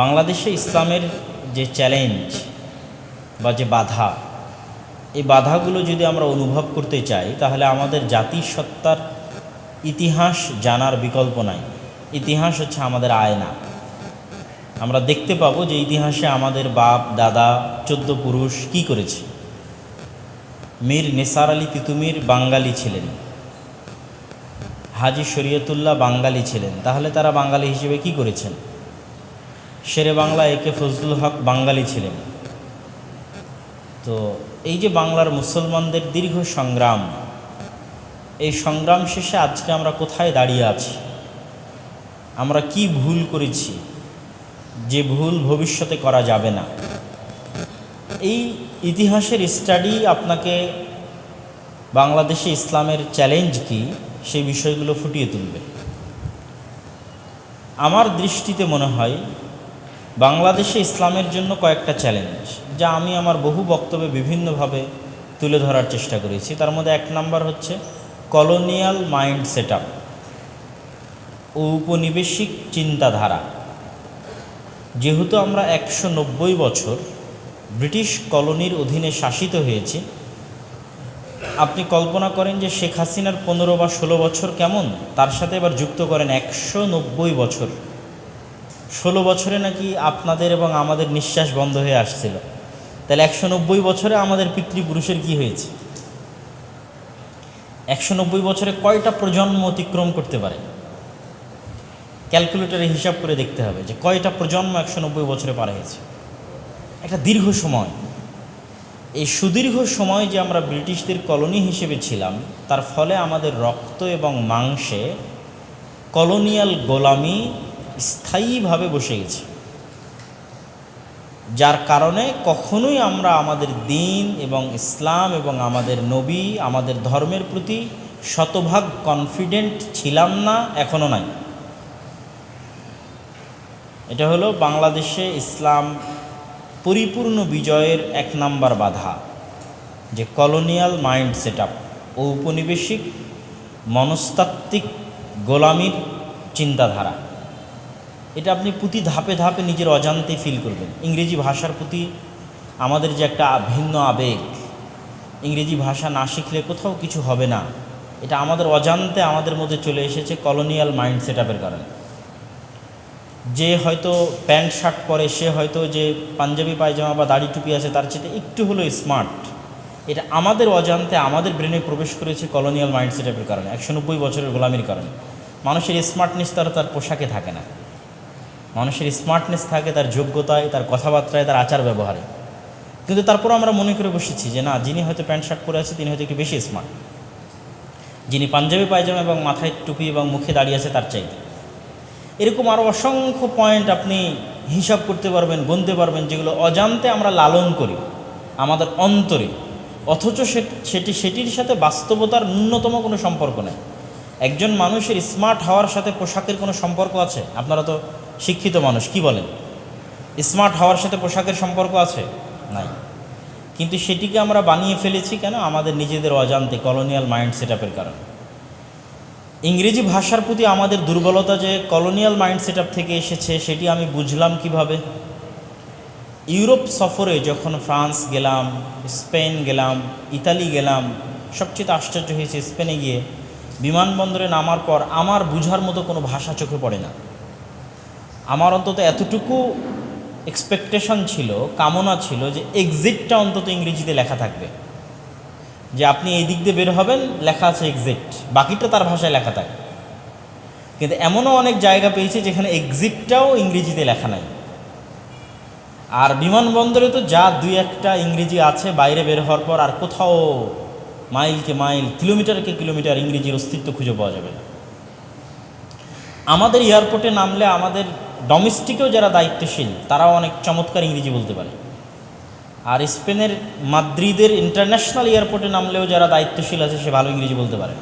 বাংলাদেশে ইসলামের যে চ্যালেঞ্জ বা যে বাধা, এই বাধাগুলো যদি আমরা অনুভব করতে চাই, তাহলে আমাদের জাতিসত্তার ইতিহাস জানার বিকল্প নাই। ইতিহাস হচ্ছে আমাদের আয়না। আমরা দেখতে পাবো যে ইতিহাসে আমাদের বাপ, দাদা, চোদ্দ পুরুষ কি করেছে। মীর নেসার আলী তিতুমির বাঙালি ছিলেন। হাজি শরীয়তুল্লাহ বাঙালি ছিলেন। তাহলে তারা বাঙালি হিসেবে কি করেছেন? শেরে বাংলা একে ফজলুল হক বাঙালি ছিলেন। তো এই যে বাংলার মুসলমানদের দীর্ঘ সংগ্রাম, এই সংগ্রাম শেষে আজকে আমরা কোথায় দাঁড়িয়ে আছি? আমরা কি ভুল করেছি? যে ভুল ভবিষ্যতে করা যাবে না। এই ইতিহাসের স্টাডি আপনাকে বাংলাদেশে ইসলামের চ্যালেঞ্জ কি, সেই বিষয়গুলো ফুটিয়ে তুলবে। আমার দৃষ্টিতে মনে হয় বাংলাদেশে ইসলামের জন্য কয়েকটা চ্যালেঞ্জ যা আমি আমার বহু বক্তব্যে বিভিন্নভাবে তুলে ধরার চেষ্টা করেছি। তার মধ্যে এক নাম্বার হচ্ছে কলোনিয়াল মাইন্ড সেট ও উপনিবেশিক চিন্তাধারা। যেহেতু আমরা একশো নব্বই বছর ব্রিটিশ কলোনির অধীনে শাসিত হয়েছি, আপনি কল্পনা করেন যে শেখ হাসিনার পনেরো বা ষোলো বছর কেমন? তার সাথে এবার যুক্ত করেন একশো নব্বই বছর ষোলো বছরে নাকি আপনাদের এবং আমাদের নিঃশ্বাস বন্ধ হয়ে আসছিল। তাহলে একশো নব্বই বছরে আমাদের পিতৃপুরুষের কি হয়েছে? একশো নব্বই বছরে কয়টা প্রজন্ম অতিক্রম করতে পারে? ক্যালকুলেটরে হিসাব করে দেখতে হবে যে কয়টা প্রজন্ম একশো নব্বই বছরে পার হয়েছে। একটা দীর্ঘ সময়। এই সুদীর্ঘ সময় যে আমরা ব্রিটিশদের কলোনি হিসেবে ছিলাম, তার ফলে আমাদের রক্ত এবং মাংসে কলোনিয়াল গোলামি স্থায়ীভাবে বসে গেছে। যার কারণে কখনোই আমরা আমাদের দিন এবং ইসলাম এবং আমাদের নবী, আমাদের ধর্মের প্রতি শতভাগ কনফিডেন্ট ছিলাম না এখনও নাই। এটা হলো বাংলাদেশে ইসলাম পরিপূর্ণ বিজয়ের এক নাম্বার বাধা, যে কলোনিয়াল মাইন্ড সেট ও উপনিবেশিক মনস্তাত্ত্বিক গোলামির চিন্তাধারা। এটা আপনি প্রতি ধাপে ধাপে নিজের অজান্তে ফিল করবেন। ইংরেজি ভাষার প্রতি আমাদের যে একটা ভিন্ন আবেগ, ইংরেজি ভাষা না শিখলে কোথাও কিছু হবে না। এটা আমাদের অজান্তে আমাদের মধ্যে চলে এসেছে কলোনিয়াল মাইন্ড সেট আপের কারণে। যে হয়তো প্যান্ট, শার্ট পরে, সে হয়তো যে পাঞ্জাবি, পায়জামা বা দাড়ি টুপি আছে, তার চেয়ে একটু হলো স্মার্ট এটা আমাদের অজান্তে আমাদের ব্রেনে প্রবেশ করেছে কলোনিয়াল মাইন্ড সেটআপের কারণে, একশো নব্বই বছরের গোলামির কারণে। মানুষের স্মার্টনেস তারা তার পোশাকে থাকে না। মানুষের স্মার্টনেস থাকে, তার যোগ্যতায়, তার কথাবার্তায়, তার আচার ব্যবহারে। কিন্তু তারপর আমরা মনে করে বসেছি যে, না, যিনি হয়তো প্যান্ট, শার্ট পরে আছে, তিনি হয়তো একটু বেশি স্মার্ট যিনি পাঞ্জাবি, পায়জামা এবং মাথায় টুপি এবং মুখে দাঁড়িয়ে আছে, তার চাইতে। এরকম আরও অসংখ্য পয়েন্ট আপনি হিসাব করতে পারবেন, গুনতে পারবেন, যেগুলো অজান্তে আমরা লালন করি, আমাদের অন্তরে। অথচ সেটি, সেটির সাথে বাস্তবতার ন্যূনতম কোনো সম্পর্ক নেই। একজন মানুষের স্মার্ট হওয়ার সাথে পোশাকের কোনো সম্পর্ক আছে? আপনারা তো শিক্ষিত মানুষ, কি বলেন? স্মার্ট হওয়ার সাথে পোশাকের সম্পর্ক আছে? নাই। কিন্তু সেটিকে আমরা বানিয়ে ফেলেছি কেন? আমাদের নিজেদের অজান্তে কলোনিয়াল মাইন্ড সেট আপের কারণে। ইংরেজি ভাষার প্রতি আমাদের দুর্বলতা যে কলোনিয়াল মাইন্ড সেট থেকে এসেছে, সেটি আমি বুঝলাম কীভাবে? ইউরোপ সফরে যখন ফ্রান্স গেলাম, স্পেন গেলাম, ইতালি গেলাম, সবচেয়ে আশ্চর্য হয়েছে স্পেনে গিয়ে বিমানবন্দরে নামার পর আমার বুঝার মতো কোনো ভাষা চোখে পড়ে না। আমার অন্তত এতটুকু এক্সপেকটেশন ছিল, কামনা ছিল যে এক্সিটটা অন্তত ইংরেজিতে লেখা থাকবে। যে আপনি এই দিক দিয়ে বের হবেন, লেখা আছে এক্সিট বাকিটা তার ভাষায় লেখা থাকে। কিন্তু এমনও অনেক জায়গা পেয়েছি যেখানে এক্সিটটাও ইংরেজিতে লেখা নাই। আর বিমানবন্দরে তো যা দুই একটা ইংরেজি আছে, বাইরে বের হওয়ার পর আর কোথাও মাইলকে মাইল, কিলোমিটারকে কিলোমিটার ইংরেজির অস্তিত্ব খুঁজে পাওয়া যাবে আমাদের এয়ারপোর্টে নামলে আমাদের ডোমেস্টিকেও যারা দায়িত্বশীল, তারাও অনেক চমৎকার ইংরেজি বলতে পারে। আর স্পেনের মাদ্রিদের ইন্টারন্যাশনাল এয়ারপোর্টে নামলেও যারা দায়িত্বশীল আছে, সে ভালো ইংরেজি বলতে পারে।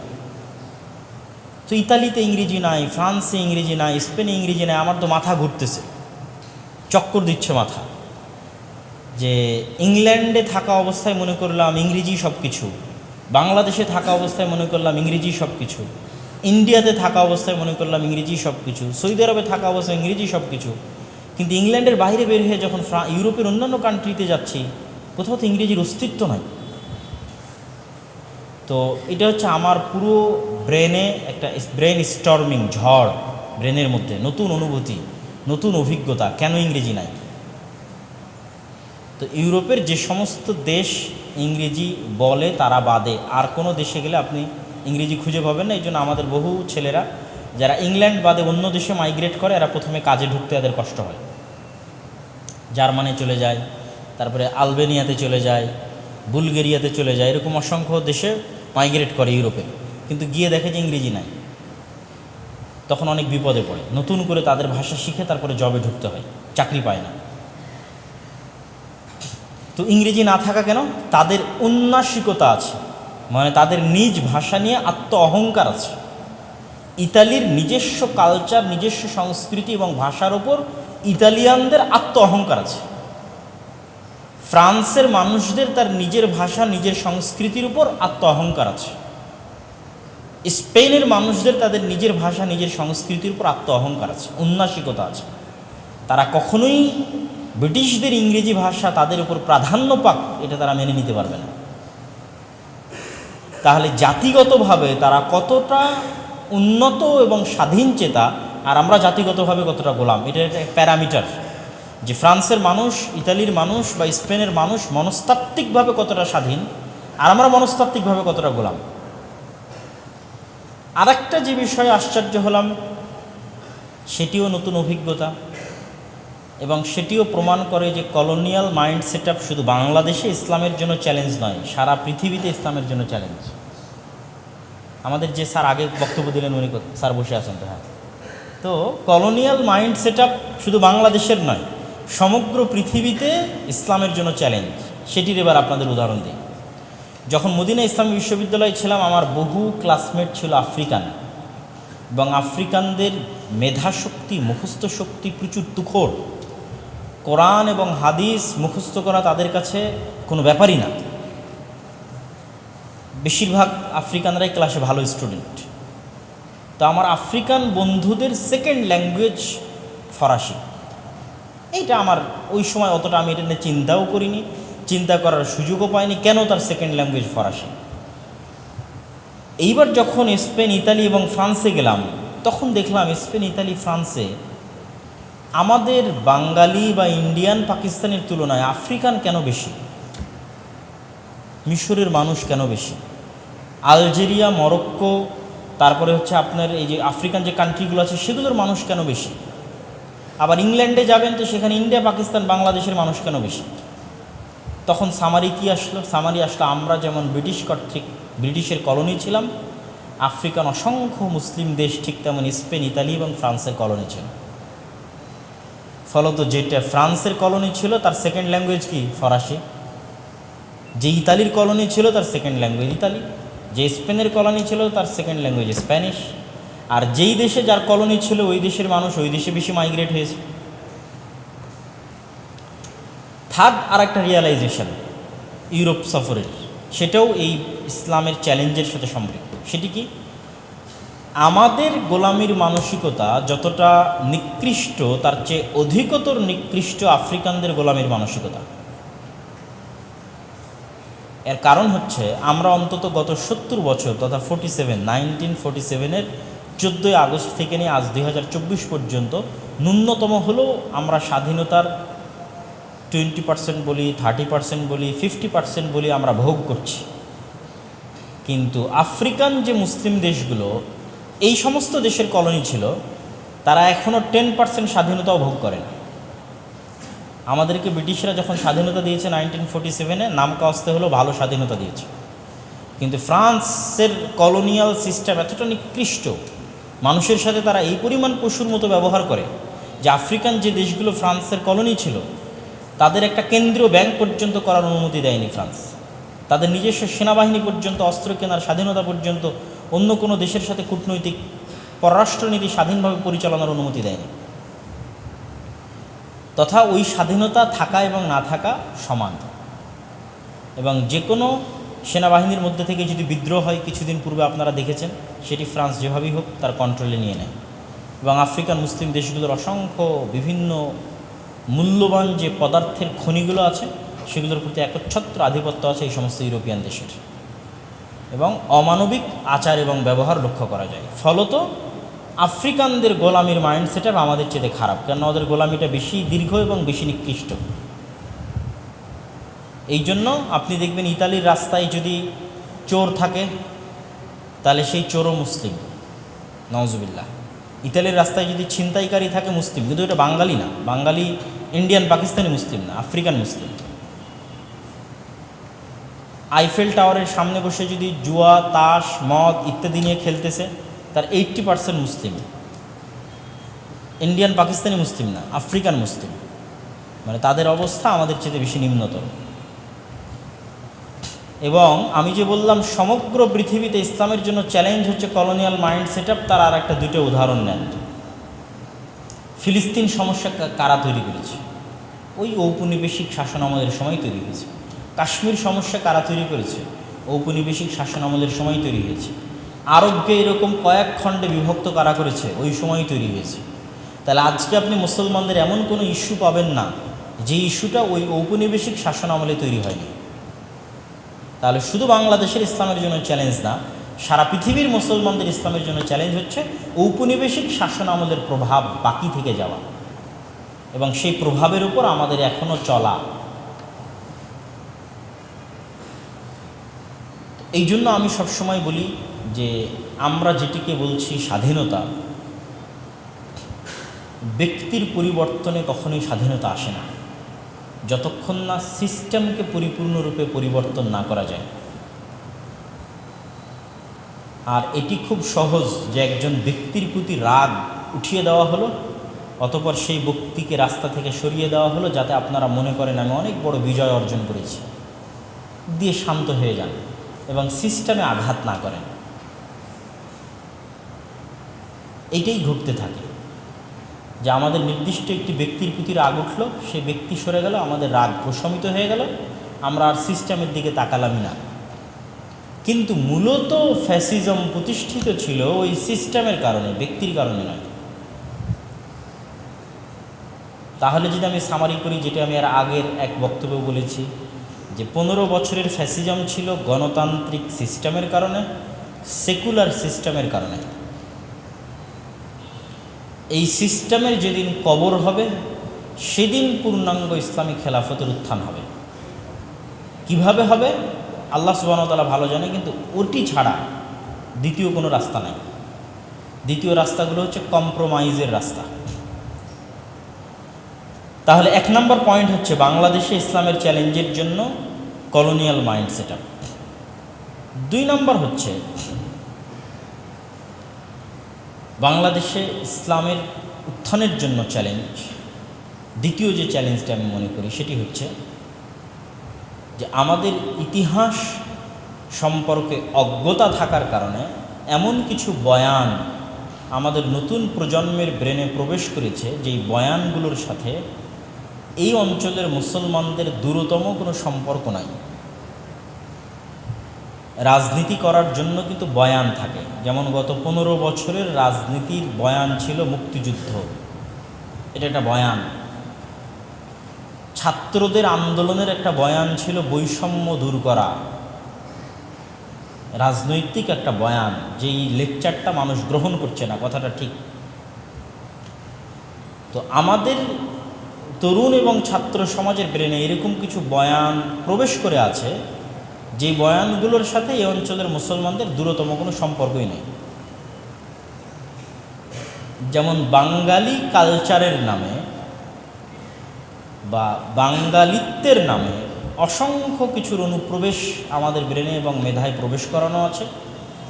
তো ইতালিতে ইংরেজি নাই, ফ্রান্সে ইংরেজি নাই, স্পেনে ইংরেজি নাই, আমার তো মাথা ঘুরতেছে। চক্কর দিচ্ছে মাথা। যে ইংল্যান্ডে থাকা অবস্থায় মনে করলাম ইংরেজি সব কিছু বাংলাদেশে থাকা অবস্থায় মনে করলাম ইংরেজি সব কিছু ইন্ডিয়াতে থাকা অবস্থায় মনে করলাম ইংরেজি সব কিছু সৌদি আরবে থাকা অবস্থায় ইংরেজি সব কিছু কিন্তু ইংল্যান্ডের বাইরে বের হয়ে যখন ইউরোপের অন্যান্য কান্ট্রিতে যাচ্ছি, কোথাও তো ইংরেজির অস্তিত্ব নাই। তো এটা হচ্ছে আমার পুরো ব্রেনে একটা ব্রেন স্টর্মিং, ঝড় ব্রেনের মধ্যে, নতুন অনুভূতি, নতুন অভিজ্ঞতা, কেন ইংরেজি নাই? তো ইউরোপের যে সমস্ত দেশ ইংরেজি বলে তারা বাদে, আর কোনো দেশে গেলে আপনি ইংরেজি খুঁজে পাবেন না, এই জন্য আমাদের বহু ছেলেরা, যারা ইংল্যান্ড বাদে অন্য দেশে মাইগ্রেট করে, এরা প্রথমে কাজে ঢুকতে এদের কষ্ট হয়। জার্মানি চলে যায়, তারপরে আলবেনিয়াতে চলে যায়, বুলগেরিয়াতে চলে যায়, এরকম অসংখ্য দেশে মাইগ্রেট করে ইউরোপে। কিন্তু গিয়ে দেখে যে ইংরেজি নাই। তখন অনেক বিপদে পড়ে। নতুন করে তাদের ভাষা শিখে তারপরে জবে ঢুকতে হয়। চাকরি পায় না। তো ইংরেজি না থাকা কেন? তাদের উন্নাসিকতা আছে। মানে তাদের নিজ ভাষা নিয়ে আত্ম অহংকার আছে। ইতালির নিজস্ব কালচার নিজস্ব সংস্কৃতি এবং ভাষার ওপর ইতালিয়ানদের আত্ম অহংকার আছে। ফ্রান্সের মানুষদের তার নিজের ভাষা, নিজের সংস্কৃতির উপর আত্ম অহংকার আছে। স্পেনের মানুষদের তাদের নিজের ভাষা, নিজের সংস্কৃতির উপর আত্ম অহংকার আছে উন্নাসিকতা আছে। তারা কখনোই ব্রিটিশদের ইংরেজি ভাষা তাদের উপর প্রাধান্য পাক, এটা তারা মেনে নিতে পারবে না। তাহলে জাতিগতভাবে তারা কতটা উন্নত এবং স্বাধীন চেতা, আর আমরা জাতিগতভাবে কতটা গোলাম? এটা একটা প্যারামিটার। যে ফ্রান্সের মানুষ, ইতালির মানুষ বা স্পেনের মানুষ মনস্তাত্ত্বিকভাবে কতটা স্বাধীন, আর আমরা মনস্তাত্ত্বিকভাবে কতটা গোলাম? আর একটা যে বিষয়ে আশ্চর্য হলাম, সেটিও নতুন অভিজ্ঞতা, এবং সেটিও প্রমাণ করে যে কলোনিয়াল মাইন্ড সেট শুধু বাংলাদেশে ইসলামের জন্য চ্যালেঞ্জ নয়, সারা পৃথিবীতে ইসলামের জন্য চ্যালেঞ্জ। আমাদের যে স্যার আগে বক্তব্য দিলেন উনি স্যার বসে আছেন তো হ্যাঁ। তো কলোনিয়াল মাইন্ড সেট শুধু বাংলাদেশের নয়, সমগ্র পৃথিবীতে ইসলামের জন্য চ্যালেঞ্জ সেটির এবার আপনাদের উদাহরণ দিই। যখন মদিনা ইসলামী বিশ্ববিদ্যালয়ে ছিলাম, আমার বহু ক্লাসমেট ছিল আফ্রিকান। এবং আফ্রিকানদের মেধাশক্তি, মুখস্থ শক্তি প্রচুর তুখোর কোরআন এবং হাদিস মুখস্থ করা তাদের কাছে কোনো ব্যাপারই না। বেশিরভাগ আফ্রিকানরাই ক্লাসে ভালো স্টুডেন্ট। তো আমার আফ্রিকান বন্ধুদের সেকেন্ড ল্যাঙ্গুয়েজ ফরাসি। এইটা আমার ওই সময় অতটা আমি এটা নিয়ে চিন্তাও করিনি, চিন্তা করার সুযোগও পাইনি কেন তার সেকেন্ড ল্যাঙ্গুয়েজ ফরাসি। এইবার যখন স্পেন, ইতালি এবং ফ্রান্সে গেলাম, তখন দেখলাম স্পেন, ইতালি, ফ্রান্সে আমাদের বাঙালি বা ইন্ডিয়ান, পাকিস্তানের তুলনায় আফ্রিকান কেন বেশি? মিশরের মানুষ কেন বেশি? আলজেরিয়া, মরক্কো, তারপরে হচ্ছে আপনার এই যে আফ্রিকান যে কান্ট্রিগুলো আছে, সেগুলোর মানুষ কেন বেশি? আবার ইংল্যান্ডে যাবেন তো সেখানে ইন্ডিয়া, পাকিস্তান, বাংলাদেশের মানুষ কেন বেশি? তখন সামারি কি আসলো? সামারি আসলো, আমরা যেমন ব্রিটিশ কর্তৃক, ব্রিটিশের কলোনি ছিলাম, আফ্রিকান অসংখ্য মুসলিম দেশ ঠিক তেমন স্পেন, ইতালি এবং ফ্রান্সের কলোনি ছিল। ফলত যেটা ফ্রান্সের কলোনি ছিল, তার সেকেন্ড ল্যাঙ্গুয়েজ কি? ফরাসি। যে ইতালির কলোনি ছিল তার সেকেন্ড ল্যাঙ্গুয়েজ ইতালি, যে স্পেনের কলোনি ছিল তার সেকেন্ড ল্যাঙ্গুয়েজ স্প্যানিশ, আর যেই দেশে যার কলোনি ছিল ওই দেশের মানুষ ওই দেশে বেশি মাইগ্রেট হয়েছে। থার্ড আর একটা রিয়ালাইজেশন ইউরোপ সফরের, সেটাও এই ইসলামের চ্যালেঞ্জের সাথে সম্পৃক্ত। সেটি কি? আমাদের গোলামির মানসিকতা যতটা নিকৃষ্ট, তার চেয়ে অধিকতর নিকৃষ্ট আফ্রিকানদের গোলামির মানসিকতা। এর কারণ হচ্ছে আমরা অন্তত গত সত্তর বছর তথা ফোর্টি সেভেন নাইনটিন ফোর্টি সেভেনের চোদ্দোই আগস্ট থেকে নিয়ে আজ দুই হাজার চব্বিশ পর্যন্ত ন্যূনতম হলেও আমরা স্বাধীনতার টোয়েন্টি পার্সেন্ট বলি থার্টি পার্সেন্ট বলি ফিফটি পার্সেন্ট বলি আমরা ভোগ করছি। কিন্তু আফ্রিকান যে মুসলিম দেশগুলো, এই সমস্ত দেশের কলোনি ছিল, তারা এখনও টেন পার্সেন্ট স্বাধীনতাও ভোগ করে না। আমাদেরকে ব্রিটিশরা যখন স্বাধীনতা দিয়েছে নাইনটিন ফোর্টি সেভেনে নাম কাস্তে হলো ভালো স্বাধীনতা দিয়েছে। কিন্তু ফ্রান্সের কলোনিয়াল সিস্টেম এতটা নিকৃষ্ট, মানুষের সাথে তারা এই পরিমাণ পশুর মতো ব্যবহার করে যে আফ্রিকান যে দেশগুলো ফ্রান্সের কলোনি ছিল, তাদের একটা কেন্দ্রীয় ব্যাংক পর্যন্ত করার অনুমতি দেয়নি ফ্রান্স। তাদের নিজস্ব সেনাবাহিনী পর্যন্ত, অস্ত্র কেনার স্বাধীনতা পর্যন্ত অন্য কোনো দেশের সাথে কূটনৈতিক পররাষ্ট্রনীতি স্বাধীনভাবে পরিচালনার অনুমতি দেয়নি। তথা ওই স্বাধীনতা থাকা এবং না থাকা সমান। এবং যে কোনো সেনাবাহিনীর মধ্যে থেকে যদি বিদ্রোহ হয়, কিছুদিন পূর্বে আপনারা দেখেছেন, সেটি ফ্রান্স যেভাবেই হোক তার কন্ট্রোলে নিয়ে নেয়। এবং আফ্রিকান মুসলিম দেশগুলোর অসংখ্য বিভিন্ন মূল্যবান যে পদার্থের খনিগুলো আছে, সেগুলোর প্রতি একচ্ছত্র আধিপত্য আছে এই সমস্ত ইউরোপিয়ান দেশের। এবং অমানবিক আচার এবং ব্যবহার লক্ষ্য করা যায়। ফলত আফ্রিকানদের গোলামির মাইন্ড সেট আমাদের চেয়ে খারাপ কেন ওদের গোলামিটা বেশি দীর্ঘ এবং বেশি নিকৃষ্ট। এই জন্য আপনি দেখবেন ইতালির রাস্তায় যদি চোর থাকে, তাহলে সেই চোরও মুসলিম। নওয়াজুবিল্লাহ ইতালির রাস্তায় যদি ছিনতাইকারী থাকে, মুসলিম। কিন্তু এটা বাঙালি না। বাঙালি ইন্ডিয়ান, পাকিস্তানি মুসলিম না, আফ্রিকান মুসলিম। আইফেল টাওয়ারের সামনে বসে যদি জুয়া, তাস, মদ ইত্যাদি নিয়ে খেলতেছে তার eighty percent Muslim. Indian Pakistani Muslim না আফ্রিকান মুসলিম। মানে তাদের অবস্থা আমাদের চেয়ে বেশি নিম্নতর। এবং আমি যে বললাম, সমগ্র পৃথিবীতে ইসলামের জন্য চ্যালেঞ্জ হচ্ছে কলোনিয়াল মাইন্ড সেট আপ তার আর একটা দুটো উদাহরণ নেন। ফিলিস্তিন সমস্যা কারা তৈরি করেছে? ওই ঔপনিবেশিক শাসন আমলের সময় তৈরি হয়েছে। কাশ্মীর সমস্যা কারা তৈরি করেছে? ঔপনিবেশিক শাসন আমলের সময় তৈরি হয়েছে। আরবকে এরকম কয়েক খণ্ডে বিভক্ত কারা করেছে? ওই সময় তৈরি হয়েছে। তাহলে আজকে আপনি মুসলমানদের এমন কোনো ইস্যু পাবেন না, যে ইস্যুটা ওই ঔপনিবেশিক শাসন আমলে তৈরি হয়নি। তাহলে শুধু বাংলাদেশের ইসলামের জন্য চ্যালেঞ্জ না, সারা পৃথিবীর মুসলমানদের ইসলামের জন্য চ্যালেঞ্জ হচ্ছে ঔপনিবেশিক শাসন আমলের প্রভাব বাকি থেকে যাওয়া। এবং সেই প্রভাবের উপর আমাদের এখনও চলা। এই জন্য আমি সবসময় বলি যে আমরা যেটিকে বলছি স্বাধীনতা, ব্যক্তির পরিবর্তনে কখনোই স্বাধীনতা আসে না। যতক্ষণ না সিস্টেমকে পরিপূর্ণরূপে পরিবর্তন না করা যায়। আর এটি খুব সহজ যে একজন ব্যক্তির প্রতি রাগ উঠিয়ে দেওয়া হলো, অতপর সেই ব্যক্তিকে রাস্তা থেকে সরিয়ে দেওয়া হলো, যাতে আপনারা মনে করেন আমি অনেক বড় বিজয় অর্জন করেছি। দিয়ে শান্ত হয়ে যান এবং সিস্টেমে আঘাত না করেন। এইটাই ঘটতে থাকে। যে আমাদের নির্দিষ্ট একটি ব্যক্তির প্রতি রাগ উঠল, সে ব্যক্তি সরে গেল, আমাদের রাগ প্রশমিত হয়ে গেল, আমরা আর সিস্টেমের দিকে তাকালামই না। কিন্তু মূলত ফ্যাসিজম প্রতিষ্ঠিত ছিল ওই সিস্টেমের কারণে, ব্যক্তির কারণে নয়। তাহলে যদি আমি সামারি করি, যেটা আমি আর আগের এক বক্তব্যে বলেছি, যে পনেরো বছরের ফ্যাসিজম ছিল গণতান্ত্রিক সিস্টেমের কারণে, সেকুলার সিস্টেমের কারণে। এই সিস্টেমের যেদিন কবর হবে, সেদিন পূর্ণাঙ্গ ইসলামী খেলাফতের উত্থান হবে। কীভাবে হবে? আল্লাহ সুবাহতালা ভালো জানে, কিন্তু ওটি ছাড়া দ্বিতীয় কোনো রাস্তা নাই। দ্বিতীয় রাস্তাগুলো হচ্ছে কম্প্রোমাইজের রাস্তা। তাহলে এক নম্বর পয়েন্ট হচ্ছে বাংলাদেশে ইসলামের চ্যালেঞ্জের জন্য কলোনিয়াল মাইন্ড সেট দুই নম্বর হচ্ছে বাংলাদেশে ইসলামের উত্থানের জন্য চ্যালেঞ্জ দ্বিতীয় যে চ্যালেঞ্জটা আমি মনে করি, সেটি হচ্ছে যে আমাদের ইতিহাস সম্পর্কে অজ্ঞতা থাকার কারণে এমন কিছু বয়ান আমাদের নতুন প্রজন্মের ব্রেনে প্রবেশ করেছে, যেই বয়ানগুলোর সাথে এই অঞ্চলের মুসলমানদের দূরতম কোনো সম্পর্ক নাই। রাজনীতি করার জন্য কিন্তু বয়ান থাকে। যেমন গত পনেরো বছরের রাজনীতির বয়ান ছিল মুক্তিযুদ্ধ। এটা একটা বয়ান। ছাত্রদের আন্দোলনের একটা বয়ান ছিল বৈষম্য দূর করা। রাজনৈতিক একটা বয়ান, যেই লেকচারটা মানুষ গ্রহণ করছে না, কথাটা ঠিক। তো আমাদের তরুণ এবং ছাত্র সমাজের ব্রেনে এরকম কিছু বয়ান প্রবেশ করে আছে। যে বয়ানগুলোর সাথে এই অঞ্চলের মুসলমানদের দূরতম কোনো সম্পর্কই নেই। যেমন বাঙালি কালচারের নামে বা বাঙালিত্বের নামে অসংখ্য কিছুর অনুপ্রবেশ আমাদের ব্রেনে এবং মেধায় প্রবেশ করানো আছে,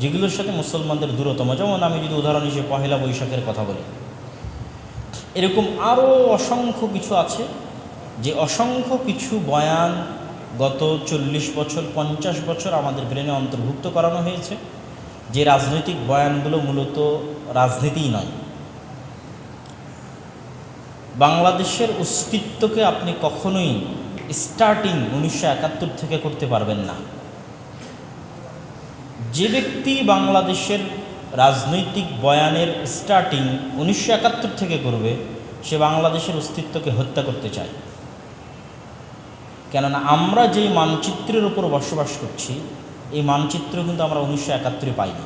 যেগুলোর সাথে মুসলমানদের দূরতম। যেমন আমি যদি উদাহরণ হিসেবে পহেলা বৈশাখের কথা বলি, এরকম আরও অসংখ্য কিছু আছে যে অসংখ্য কিছু বয়ান গত চল্লিশ বছর, পঞ্চাশ বছর আমাদের ব্রেনে অন্তর্ভুক্ত করানো হয়েছে যে রাজনৈতিক বয়ানগুলো মূলত রাজনীতিই নয়। বাংলাদেশের অস্তিত্বকে আপনি কখনোই স্টার্টিং উনিশশো একাত্তর থেকে করতে পারবেন না। যে ব্যক্তি বাংলাদেশের রাজনৈতিক বয়ানের স্টার্টিং উনিশশো একাত্তর থেকে করবে, সে বাংলাদেশের অস্তিত্বকে হত্যা করতে চায়। কেননা আমরা যেই মানচিত্রের উপর বসবাস করছি, এই মানচিত্র কিন্তু আমরা উনিশশো একাত্তরে পাইনি।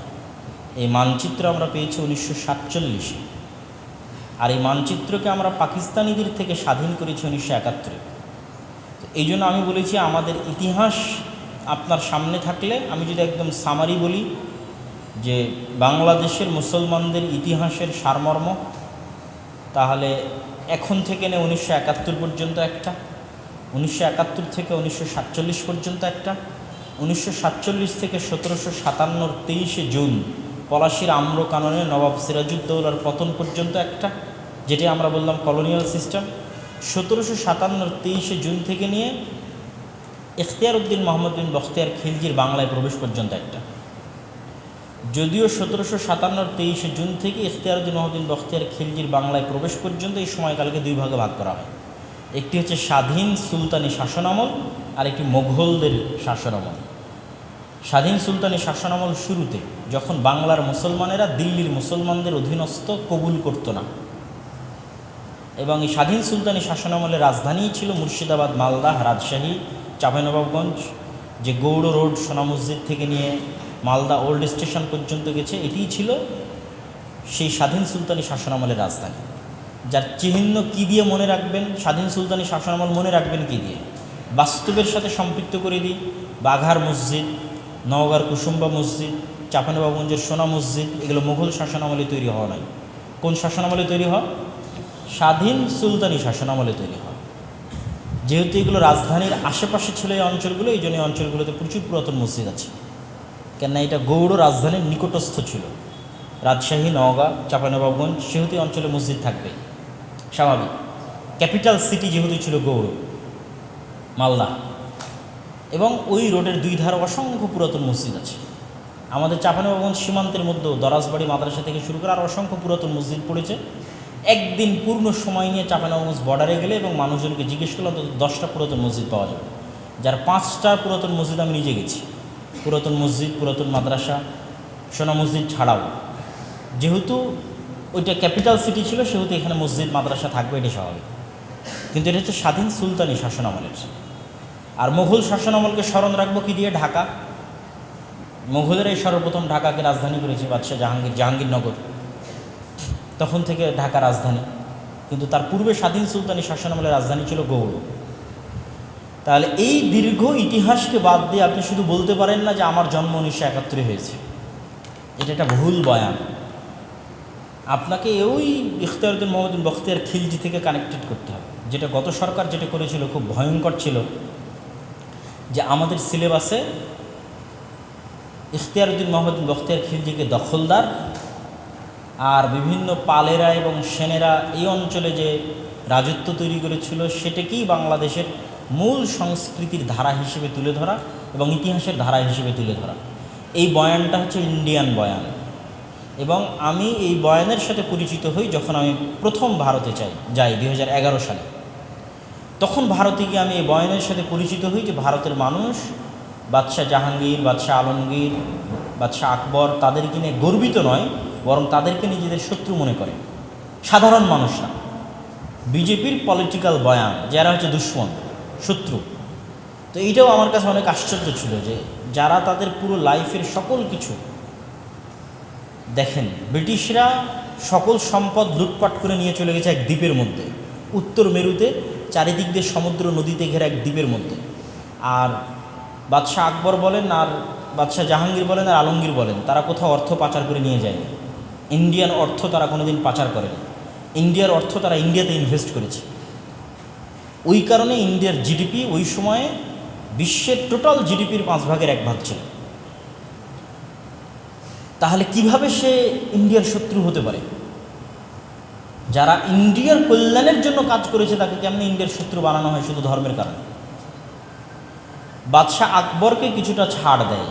এই মানচিত্র আমরা পেয়েছি উনিশশো সাতচল্লিশে। আর এই মানচিত্রকে আমরা পাকিস্তানিদের থেকে স্বাধীন করেছি উনিশশো একাত্তরে। এই জন্য আমি বলেছি, আমাদের ইতিহাস আপনার সামনে থাকলে আমি যদি একদম সামারি বলি যে বাংলাদেশের মুসলমানদের ইতিহাসের সারমর্ম, তাহলে এখন থেকে নে উনিশশো একাত্তর পর্যন্ত একটা। উনিশশো একাত্তর থেকে উনিশশো সাতচল্লিশ পর্যন্ত একটা। উনিশশো সাতচল্লিশ থেকে সতেরোশো সাতান্নর তেইশে জুন পলাশির আম্র কাননে নবাব সিরাজউদ্দৌলার পতন পর্যন্ত একটা, যেটি আমরা বললাম কলোনিয়াল সিস্টেম। সতেরোশো সাতান্নর তেইশে জুন থেকে নিয়ে ইখতিয়ার উদ্দিন মোহাম্মদ বিন বখতিয়ার খিলজির বাংলায় প্রবেশ পর্যন্ত একটা। যদিও সতেরোশো সাতান্নর তেইশে জুন থেকে ইখতিয়ারুদ্দিন মহদিন বখতিয়ার খিলজির বাংলায় প্রবেশ পর্যন্ত এই সময়কালকে দুই ভাগে ভাগ করা হয়। একটি হচ্ছে স্বাধীন সুলতানি শাসনামল আর একটি মোঘলদের শাসনামল স্বাধীন সুলতানি শাসনামল শুরুতে যখন বাংলার মুসলমানেরা দিল্লির মুসলমানদের অধীনস্থ কবুল করত না, এবং এই স্বাধীন সুলতানি শাসনামলের রাজধানী ছিল মুর্শিদাবাদ, মালদা, রাজশাহী, চাঁপাইনবাবগঞ্জ, যে গৌড় রোড, সোনা মসজিদ থেকে নিয়ে মালদা ওল্ড স্টেশন পর্যন্ত গেছে, এটিই ছিল সেই স্বাধীন সুলতানি শাসনামলের রাজধানী। যার চিহ্ন কী দিয়ে মনে রাখবেন, স্বাধীন সুলতানি শাসনামল মনে রাখবেন কী দিয়ে? বাস্তবের সাথে সম্পৃক্ত করে দিই। বাঘার মসজিদ, নওগাঁর কুসুম্বা মসজিদ চাপানবাবগঞ্জের সোনা মসজিদ, এগুলো মুঘল শাসনামলে তৈরি হওয়া নয় কোন শাসনামলে তৈরি হয়? স্বাধীন সুলতানি শাসনামলে তৈরি হয়। যেহেতু এগুলো রাজধানীর আশেপাশে ছিল এই অঞ্চলগুলো, এই জন্য এই অঞ্চলগুলোতে প্রচুর পুরাতন মসজিদ আছে। কেননা এটা গৌড় রাজধানীর নিকটস্থ ছিল। রাজশাহী, নওগাঁ চাঁপানবাবগঞ্জ সেহেতু অঞ্চলে মসজিদ থাকবে স্বাভাবিক। ক্যাপিটাল সিটি যেহেতু ছিল গৌড়, মালদা, এবং ওই রোডের দুই ধারে অসংখ্য পুরাতন মসজিদ আছে। আমাদের চাঁপানবাবগঞ্জ সীমান্তের মধ্যেও দরাজবাড়ি মাদ্রাসা থেকে শুরু করে আর অসংখ্য পুরাতন মসজিদ পড়েছে। একদিন পূর্ণ সময় নিয়ে চাঁপানবাবগঞ্জ বর্ডারে গেলে এবং মানুষজনকে জিজ্ঞেস করলে অন্তত দশটা পুরাতন মসজিদ পাওয়া যাবে। যার পাঁচটা পুরাতন মসজিদ আমি নিজে গেছি। পুরাতন মসজিদ, পুরাতন মাদ্রাসা, সোনা মসজিদ ছাড়াও। যেহেতু ওইটা ক্যাপিটাল সিটি ছিল, সেহেতু এখানে মসজিদ, মাদ্রাসা থাকবে এটা স্বাভাবিক। কিন্তু এটা হচ্ছে স্বাধীন সুলতানি শাসনামলের আর মুঘল শাসনামলকে স্মরণ রাখব কি দিয়ে? ঢাকা। মুঘলেরাই সর্বপ্রথম ঢাকাকে রাজধানী করেছে বাদশাহ জাহাঙ্গীর, জাহাঙ্গীরনগর। তখন থেকে ঢাকা রাজধানী। কিন্তু তার পূর্বে স্বাধীন সুলতানি শাসনামলের রাজধানী ছিল গৌড়। তাহলে এই দীর্ঘ ইতিহাসকে বাদ দিয়ে আপনি শুধু বলতে পারেন না যে আমার জন্ম উনিশশো একাত্তরে হয়েছে। এটা একটা ভুল বয়ান। আপনাকে ওই ইখতিয়ারুদ্দিন মোহাম্মদিন বখতিয়ার খিলজি থেকে কানেক্টেড করতে হবে। যেটা গত সরকার যেটা করেছিল, খুব ভয়ঙ্কর ছিল, যে আমাদের সিলেবাসে ইখতিয়ারুদ্দিন মোহাম্মদিন বখতিয়ার খিলজিকে দখলদার আর বিভিন্ন পালেরা এবং সেনেরা এই অঞ্চলে যে রাজত্ব তৈরি করেছিল, সেটাকেই বাংলাদেশের মূল সংস্কৃতির ধারা হিসেবে তুলে ধরা এবং ইতিহাসের ধারা হিসেবে তুলে ধরা। এই বয়ানটা হচ্ছে ইন্ডিয়ান বয়ান। এবং আমি এই বয়ানের সাথে পরিচিত হই যখন আমি প্রথম ভারতে চাই, যাই দুই হাজার এগারো সালে। তখন ভারতে গিয়ে আমি এই বয়ানের সাথে পরিচিত হই যে ভারতের মানুষ বাদশাহ জাহাঙ্গীর, বাদশাহ আলমগীর, বাদশাহ আকবর তাদেরকে নিয়ে গর্বিত নয়, বরং তাদেরকে নিজেদের শত্রু মনে করে। সাধারণ মানুষ না বিজেপির পলিটিক্যাল বয়ান যারা হচ্ছে দুশ্মন, শত্রু। তো এইটাও আমার কাছে অনেক আশ্চর্য ছিল যে যারা তাদের পুরো লাইফের সকল কিছু দেখেন, ব্রিটিশরা সকল সম্পদ লুটপাট করে নিয়ে চলে গেছে এক দ্বীপের মধ্যে। উত্তর মেরুতে, চারিদিক দিয়ে সমুদ্র নদীতে ঘেরা এক দ্বীপের মধ্যে। আর বাদশাহ আকবর বলেন আর বাদশাহ জাহাঙ্গীর বলেন আর আলমগীর বলেন, তারা কোথাও অর্থ পাচার করে নিয়ে যায়নি। ইন্ডিয়ান অর্থ তারা কোনোদিন পাচার করেনি। ইন্ডিয়ার অর্থ তারা ইন্ডিয়াতে ইনভেস্ট করেছে। ওই কারণে ইন্ডিয়ার জিডিপি ওই সময়ে বিশ্বের টোটাল জিডিপির পাঁচ ভাগের এক ভাগ ছিল। তাহলে কীভাবে সে ইন্ডিয়ার শত্রু হতে পারে? যারা ইন্ডিয়ার কল্যাণের জন্য কাজ করেছে তাকে কেমনি ইন্ডিয়ার শত্রু বানানো হয় শুধু ধর্মের কারণে? বাদশাহ আকবরকে কিছুটা ছাড় দেয়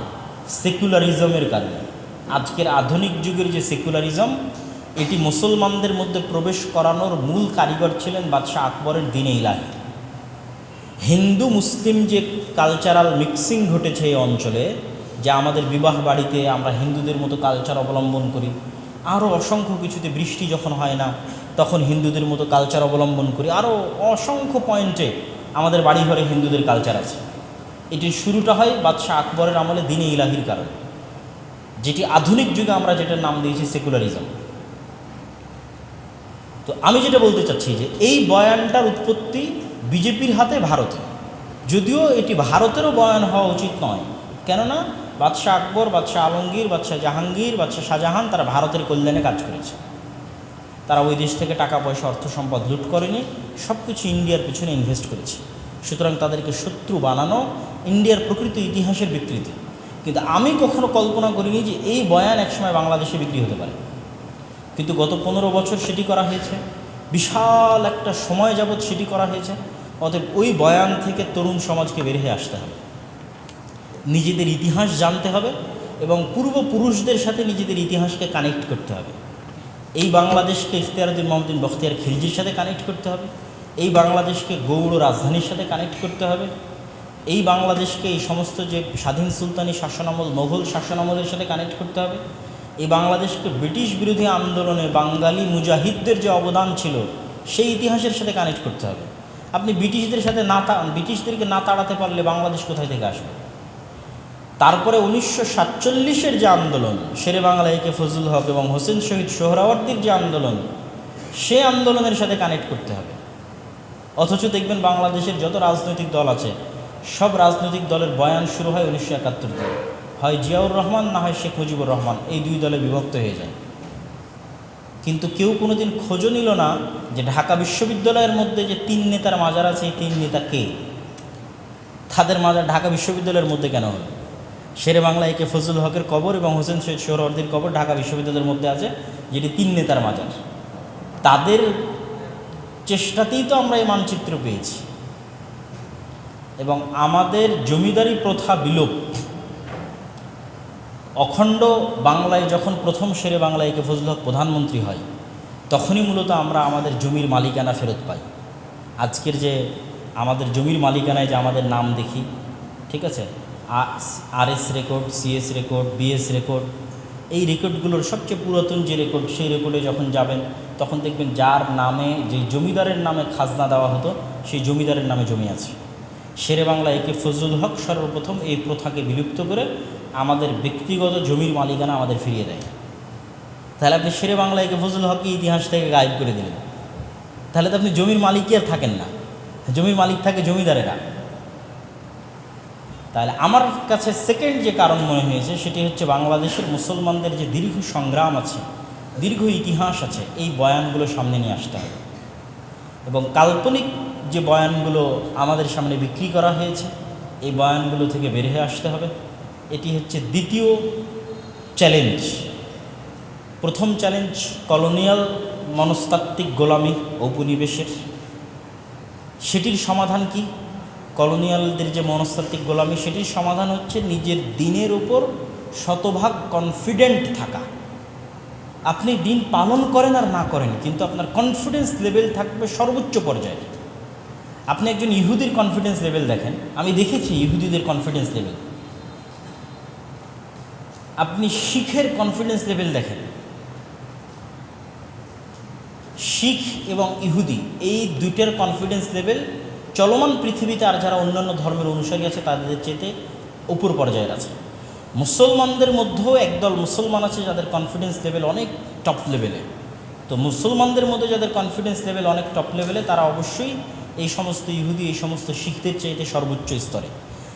সেকুলারিজমের কারণে। আজকের আধুনিক যুগের যে সেকুলারিজম, এটি মুসলমানদের মধ্যে প্রবেশ করানোর মূল কারিগর ছিলেন বাদশাহ আকবরের দিনে ইলাহি। হিন্দু মুসলিম যে কালচারাল মিক্সিং ঘটেছে এই অঞ্চলে যে আমাদের বিবাহ বাড়িতে আমরা হিন্দুদের মতো কালচার অবলম্বন করি। আরও অসংখ্য কিছুতে বৃষ্টি যখন হয় না, তখন হিন্দুদের মতো কালচার অবলম্বন করি। আরও অসংখ্য পয়েন্টে আমাদের বাড়িঘরে হিন্দুদের কালচার আছে। এটির শুরুটা হয় বাদশাহ আকবরের আমলে দিনে ইলাহির কারণে। যেটি আধুনিক যুগে আমরা যেটার নাম দিয়েছি সেকুলারিজম তো আমি যেটা বলতে চাচ্ছি যে, এই বয়ানটার উৎপত্তি বিজেপির হাতে ভারতে। যদিও এটি ভারতেরও বয়ান হওয়া উচিত নয়। কেননা বাদশাহ আকবর, বাদশাহ আলমগীর, বাদশাহ জাহাঙ্গীর, বাদশাহ শাহজাহান তারা ভারতের কল্যাণে কাজ করেছে। তারা ওই দেশ থেকে টাকা, পয়সা, অর্থ সম্পদ লুট করেনি সব কিছু ইন্ডিয়ার পিছনে ইনভেস্ট করেছে। সুতরাং তাদেরকে শত্রু বানানো ইন্ডিয়ার প্রকৃত ইতিহাসের বিকৃতি। কিন্তু আমি কখনো কল্পনা করিনি যে এই বয়ান একসময় বাংলাদেশে বিক্রি হতে পারে। কিন্তু গত পনেরো বছর সেটি করা হয়েছে। বিশাল একটা সময় যাবৎ সেটি করা হয়েছে। অতএব ওই বয়ান থেকে তরুণ সমাজকে বের হয়ে আসতে হবে। নিজেদের ইতিহাস জানতে হবে এবং পূর্বপুরুষদের সাথে নিজেদের ইতিহাসকে কানেক্ট করতে হবে। এই বাংলাদেশকে ইখতিয়ারুদ্দিন মোহাম্মদিন বখতিয়ার খিলজির সাথে কানেক্ট করতে হবে। এই বাংলাদেশকে গৌড় রাজধানীর সাথে কানেক্ট করতে হবে। এই বাংলাদেশকে এই সমস্ত যে স্বাধীন সুলতানি শাসনামল, মোঘল শাসনামলের সাথে কানেক্ট করতে হবে। এই বাংলাদেশকে ব্রিটিশ বিরোধী আন্দোলনে বাঙালি মুজাহিদদের যে অবদান ছিল, সেই ইতিহাসের সাথে কানেক্ট করতে হবে। আপনি ব্রিটিশদের সাথে না ব্রিটিশদেরকে না তাড়াতে পারলে বাংলাদেশ কোথায় থেকে আসবে? তারপরে উনিশশো সাতচল্লিশের যে আন্দোলন, শেরে বাংলা একে ফজলুল হক এবং হোসেন শহীদ সোহরাওয়ার্দির যে আন্দোলন, সে আন্দোলনের সাথে কানেক্ট করতে হবে। অথচ দেখবেন বাংলাদেশের যত রাজনৈতিক দল আছে, সব রাজনৈতিক দলের বয়ান শুরু হয় উনিশশো একাত্তর থেকে হয় জিয়াউর রহমান, না হয় শেখ মুজিবুর রহমান, এই দুই দলে বিভক্ত হয়ে যায়। কিন্তু কেউ কোনোদিন খোঁজও নিল না যে ঢাকা বিশ্ববিদ্যালয়ের মধ্যে যে তিন নেতার মাজার আছে, এই তিন নেতা কে? তাদের মাজার ঢাকা বিশ্ববিদ্যালয়ের মধ্যে কেন হলো? শেরে বাংলা একে ফজলুল হকের কবর এবং হোসেন সৈয়দ সোহরওয়ার্দির কবর ঢাকা বিশ্ববিদ্যালয়ের মধ্যে আছে, যেটি তিন নেতার মাজার। তাদের চেষ্টাতেই তো আমরা এই মানচিত্র পেয়েছি। এবং আমাদের জমিদারি প্রথা বিলোপ, অখণ্ড বাংলায় যখন প্রথম শেরে বাংলায় একে ফজল হক প্রধানমন্ত্রী হয়, তখনই মূলত আমরা আমাদের জমির মালিকানা ফেরত পাই। আজকের যে আমাদের জমির মালিকানায় যে আমাদের নাম দেখি, ঠিক আছে? R S record, CS record, BS record, এই রেকর্ডগুলোর সবচেয়ে পুরাতন যে রেকর্ড, সেই রেকর্ডে যখন যাবেন, তখন দেখবেন যার নামে, যে জমিদারের নামে খাজনা দেওয়া হতো, সেই জমিদারের নামে জমি আছে। শেরে বাংলা একে ফজলুল হক সর্বপ্রথম এই প্রথাকে বিলুপ্ত করে আমাদের ব্যক্তিগত জমির মালিকানা আমাদের ফিরিয়ে দেয়। তাহলে আপনি শেরে বাংলা একে ফজলুল হককে ইতিহাস থেকে গায়েব করে দিলেন। তাহলে তো আপনি জমির মালিকই আর থাকেন না। জমির মালিক থাকে জমিদারেরা। তাহলে আমার কাছে সেকেন্ড যে কারণ মনে হয়েছে, সেটি হচ্ছে বাংলাদেশের মুসলমানদের যে দীর্ঘ সংগ্রাম আছে, দীর্ঘ ইতিহাস আছে, এই বয়ানগুলো সামনে নিয়ে আসতে হবে। এবং কাল্পনিক যে বয়ানগুলো আমাদের সামনে বিক্রি করা হয়েছে, এই বয়ানগুলো থেকে বের হয়ে আসতে হবে। এটি হচ্ছে দ্বিতীয় চ্যালেঞ্জ প্রথম চ্যালেঞ্জ কলোনিয়াল মনস্তাত্ত্বিক গোলামি ঔপনিবেশের। সেটির সমাধান কি? কলোনিয়ালদের যে মনস্তাত্ত্বিক গোলামি, সেটির সমাধান হচ্ছে নিজের দিনের উপর শতভাগ কনফিডেন্ট থাকা। আপনি দিন পালন করেন আর না করেন, কিন্তু আপনার কনফিডেন্স লেভেল থাকবে সর্বোচ্চ পর্যায়ে। আপনি একজন ইহুদির কনফিডেন্স লেভেল দেখেন, আমি দেখেছি ইহুদিদের কনফিডেন্স লেভেল আপনি শিখের কনফিডেন্স লেভেল দেখেন। শিখ এবং ইহুদি, এই দুইটার কনফিডেন্স লেভেল চলমান পৃথিবীতে আর যারা অন্যান্য ধর্মের অনুসারী আছে, তাদের চেতে উপর পর্যায়ের আছে। মুসলমানদের মধ্যেও একদল মুসলমান আছে যাদের কনফিডেন্স লেভেল অনেক টপ লেভেলে তো মুসলমানদের মধ্যে যাদের কনফিডেন্স লেভেল অনেক টপ লেভেলে তারা অবশ্যই এই সমস্ত ইহুদি, এই সমস্ত শিখদের চাইতে সর্বোচ্চ স্তরে।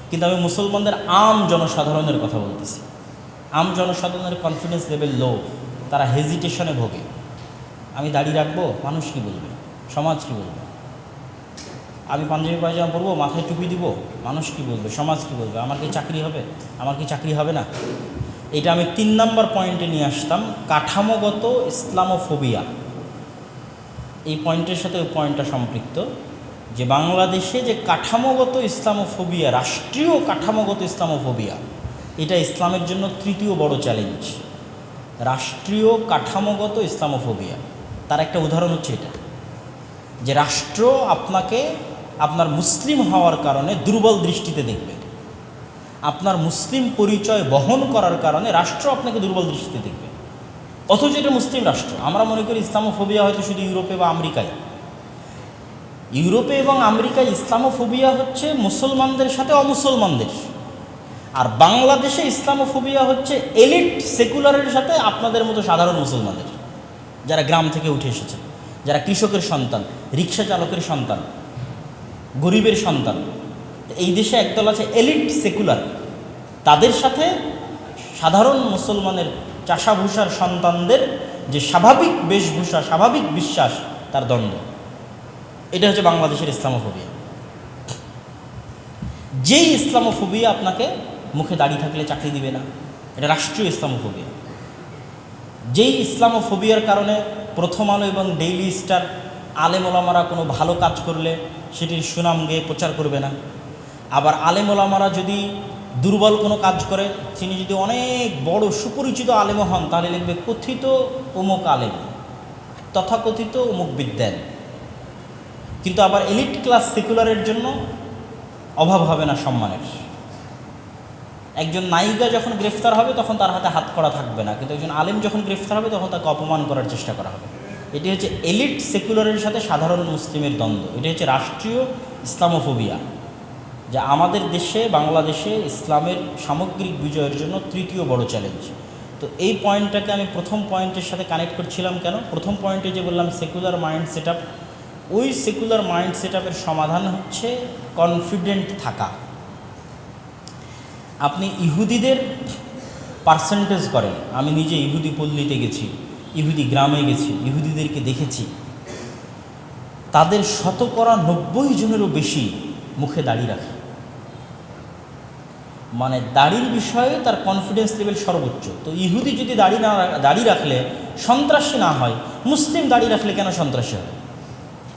কিন্তু আমি মুসলমানদের আম জনসাধারণের কথা বলতেছি। আম জনসাধারণের কনফিডেন্স লেভেল লো তারা হেজিটেশনে ভোগে। আমি দাঁড়িয়ে রাখব, মানুষ কী বলবে? সমাজ কী বলবে? আমি পাঞ্জাবি পায়জামা পরবো, মাথায় টুপি দিব, মানুষ কি বলবে, সমাজ কি বলবে, আমার কি চাকরি হবে, আমার কি চাকরি হবে না? এটা আমি তিন নম্বর পয়েন্টে নিয়ে আসতাম, কাঠামোগত ইসলামোফোবিয়া। এই পয়েন্টের সাথে ওই পয়েন্টটা সম্পৃক্ত, যে বাংলাদেশে যে কাঠামোগত ইসলামোফোবিয়া, রাষ্ট্রীয় কাঠামোগত ইসলামোফোবিয়া, এটা ইসলামের জন্য তৃতীয় বড় চ্যালেঞ্জ রাষ্ট্রীয় কাঠামোগত ইসলামোফোবিয়া। তার একটা উদাহরণ হচ্ছে এটা, যে রাষ্ট্র আপনাকে আপনার মুসলিম হওয়ার কারণে দুর্বল দৃষ্টিতে দেখবে। আপনার মুসলিম পরিচয় বহন করার কারণে রাষ্ট্র আপনাকে দুর্বল দৃষ্টিতে দেখবে। অথচ এটা মুসলিম রাষ্ট্র। আমরা মনে করি ইসলামোফোবিয়া হয়তো শুধু ইউরোপে বা আমেরিকায়। ইউরোপে এবং আমেরিকায় ইসলামোফোবিয়া হচ্ছে মুসলমানদের সাথে অমুসলমানদের। আর বাংলাদেশে ইসলামোফোবিয়া হচ্ছে এলিট সেকুলারের সাথে আপনাদের মতো সাধারণ মুসলমানদের। যারা গ্রাম থেকে উঠে এসেছে, যারা কৃষকের সন্তান, রিক্সা চালকের সন্তান। গরিবের সন্তান। এই দেশে একদল আছে এলিট সেকুলার। তাদের সাথে সাধারণ মুসলমানের চাষাভূষার সন্তানদের যে স্বাভাবিক বেশভূষা, স্বাভাবিক বিশ্বাস, তার দ্বন্দ্ব এটা হচ্ছে বাংলাদেশের ইসলামোফোবিয়া। যেই ইসলামোফোবিয়া আপনাকে মুখে দাঁড়িয়ে থাকলে চাকরি দিবে না, এটা রাষ্ট্রীয় ইসলামোফোবিয়া। যেই ইসলামোফোবিয়ার কারণে প্রথম আলো এবং ডেইলি স্টার আলেমোলামারা কোনো ভালো কাজ করলে সেটির সুনাম গেয়ে প্রচার করবে না। আবার আলেমোলামারা যদি দুর্বল কোনো কাজ করে, তিনি যদি অনেক বড় সুপরিচিত আলেম হন, তাহলে লিখবে, কথিত অমুক আলেম, তথাকথিত অমুক বিদ্যান। কিন্তু আবার এলিট ক্লাস সেকুলারের জন্য অভাব হবে না সম্মানের। একজন নায়িকা যখন গ্রেফতার হবে, তখন তার হাতে হাত করা থাকবে না। কিন্তু একজন আলেম যখন গ্রেফতার হবে, তখন তাকে অপমান করার চেষ্টা করা হবে। এটি হচ্ছে এলিট সেকুলারের সাথে সাধারণ মুসলিমের দ্বন্দ্ব। এটি হচ্ছে রাষ্ট্রীয় ইসলামোফোবিয়া, যা আমাদের দেশে, বাংলাদেশে ইসলামের সামগ্রিক বিজয়ের জন্য তৃতীয় বড় চ্যালেঞ্জ। তো এই পয়েন্টটাকে আমি প্রথম পয়েন্টের সাথে কানেক্ট করছিলাম কেন? প্রথম পয়েন্টে যে বললাম সেকুলার মাইন্ড সেট ওই সেকুলার মাইন্ড সেট সমাধান হচ্ছে কনফিডেন্ট থাকা। আপনি ইহুদিদের পার্সেন্টেজ করেন। আমি নিজে ইহুদি পল্লীতে গেছি। ইহুদি গ্রামে গেছি, ইহুদিদেরকে দেখেছি। তাদের শতকরা নব্বই জনেরও বেশি মুখে দাড়ি রাখে। মানে দাড়ির বিষয়ে তার কনফিডেন্স লেভেল সর্বোচ্চ। তো ইহুদি যদি দাড়ি না, দাড়ি রাখলে সন্ত্রাসী না হয়, মুসলিম দাড়ি রাখলে কেন সন্ত্রাসী হবে?